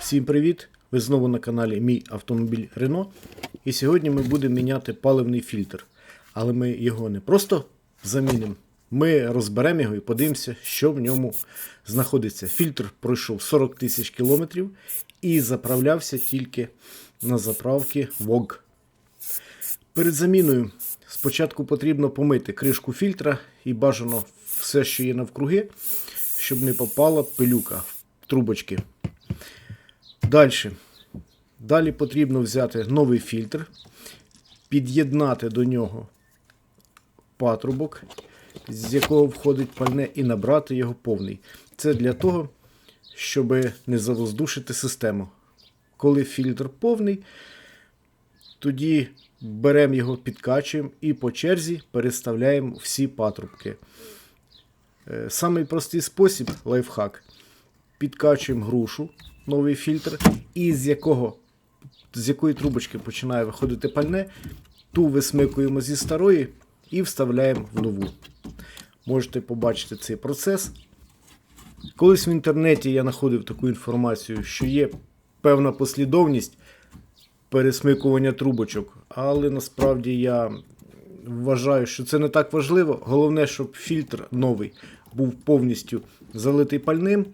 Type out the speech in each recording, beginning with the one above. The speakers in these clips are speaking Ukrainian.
Всім привіт! Ви знову на каналі Мій автомобіль Renault. І сьогодні ми будемо міняти паливний фільтр. Але ми його не просто замінимо. Ми розберемо його і подивимося, що в ньому знаходиться. Фільтр пройшов 40 тисяч кілометрів і заправлявся тільки на заправки VOG. Перед заміною спочатку потрібно помити кришку фільтра і бажано все, що є навкруги, щоб не попала пилюка в трубочки. Далі. Далі потрібно взяти новий фільтр, під'єднати до нього патрубок, з якого входить пальне, і набрати його повний. Це для того, щоб не завоздушити систему. Коли фільтр повний, тоді беремо його, підкачуємо і по черзі переставляємо всі патрубки. Е, Самий простий спосіб лайфхак. Підкачуємо грушу, новий фільтр, і з якого з якої трубочки починає виходити пальне, ту висмикуємо зі старої і вставляємо в нову. Можете побачити цей процес. Колись в інтернеті я знаходив таку інформацію, що є певна послідовність пересмикування трубочок, але насправді я вважаю, що це не так важливо. Головне, щоб фільтр новий був повністю залитий пальним,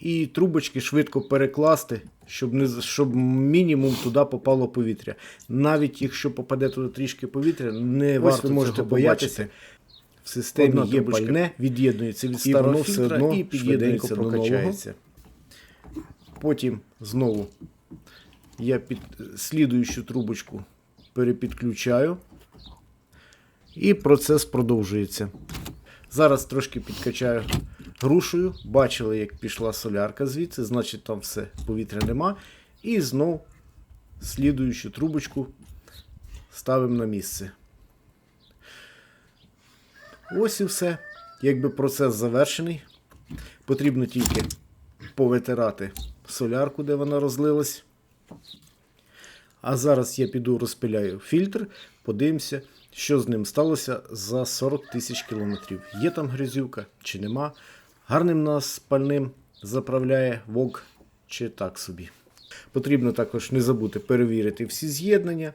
і трубочки швидко перекласти, щоб, не, щоб мінімум туди попало повітря. Навіть якщо попаде туди трішки повітря, не Ось варто ви можете боятися. В системі Одна є пальне, від'єднується від і воно все одно і під'єднується прокачається. Потім знову я під слідуючу трубочку перепідключаю. І процес продовжується. Зараз трошки підкачаю грушею. Бачили, як пішла солярка звідси, значить там все, повітря нема. І знов слідуючу трубочку ставимо на місце. Ось і все. Якби процес завершений. Потрібно тільки повитирати солярку, де вона розлилась. А зараз я піду розпиляю фільтр, подивимося, що з ним сталося за 40 тисяч кілометрів. Є там грязюка чи нема. Гарним нас пальним заправляє ВОГ чи так собі. Потрібно також не забути перевірити всі з'єднання,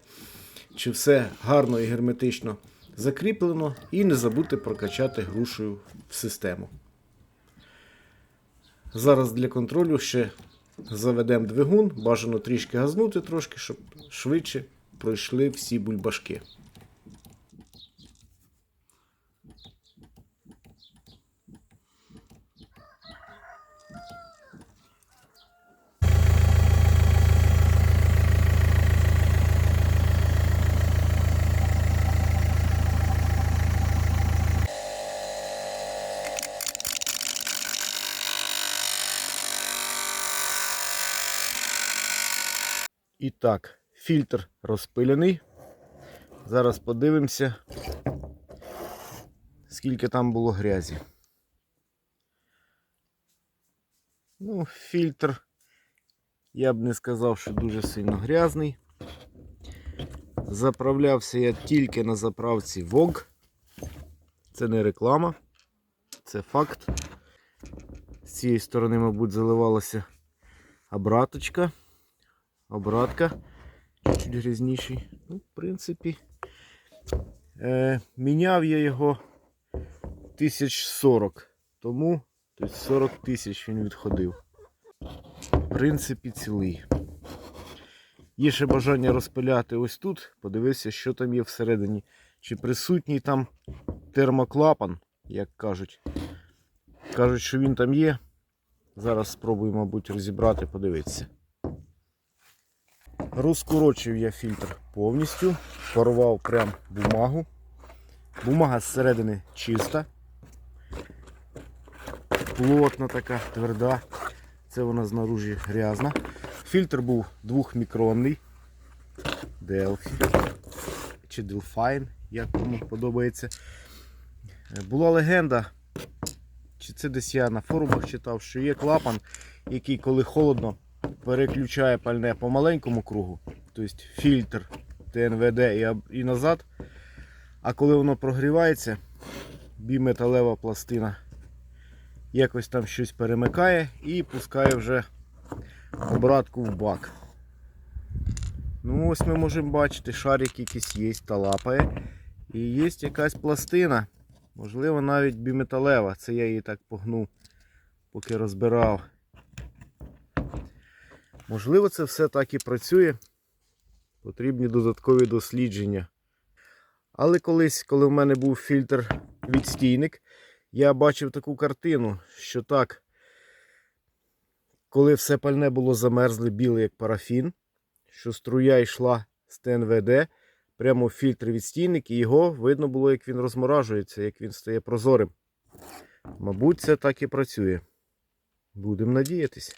чи все гарно і герметично закріплено, і не забути прокачати грушею в систему. Зараз для контролю ще заведемо двигун, бажано трішки газнути трошки, щоб швидше пройшли всі бульбашки. І так, фільтр розпилений. Зараз подивимося, скільки там було грязі. Ну, фільтр, я б не сказав, що дуже сильно грязний. Заправлявся я тільки на заправці VOG. Це не реклама, це факт. З цієї сторони, мабуть, заливалася обраточка обратка. Чуть-чуть грязніший. Ну, в принципі, е, міняв я його 1040. Тому тобто 40 тисяч він відходив. В принципі, цілий. Є ще бажання розпиляти ось тут. Подивився, що там є всередині. Чи присутній там термоклапан, як кажуть. Кажуть, що він там є. Зараз спробую, мабуть, розібрати, подивитися. Розкорочив я фільтр повністю, порвав прям бумагу. Бумага зсередини чиста, плотна така, тверда. Це вона знаружі грязна. Фільтр був двохмікронний. Delphi чи Delphine, як кому подобається. Була легенда, чи це десь я на форумах читав, що є клапан, який, коли холодно, переключає пальне по маленькому кругу, тобто фільтр ТНВД і, і назад. А коли воно прогрівається, біметалева пластина якось там щось перемикає і пускає вже обратку в бак. Ну, ось ми можемо бачити, шарик якийсь є та лапає. І є якась пластина. Можливо, навіть біметалева. Це я її так погнув, поки розбирав. Можливо, це все так і працює. Потрібні додаткові дослідження. Але колись, коли в мене був фільтр відстійник, я бачив таку картину, що так, коли все пальне було замерзле біле, як парафін, що струя йшла з ТНВД прямо в фільтр відстійник, і його видно було, як він розморажується, як він стає прозорим. Мабуть, це так і працює. Будемо надіятись.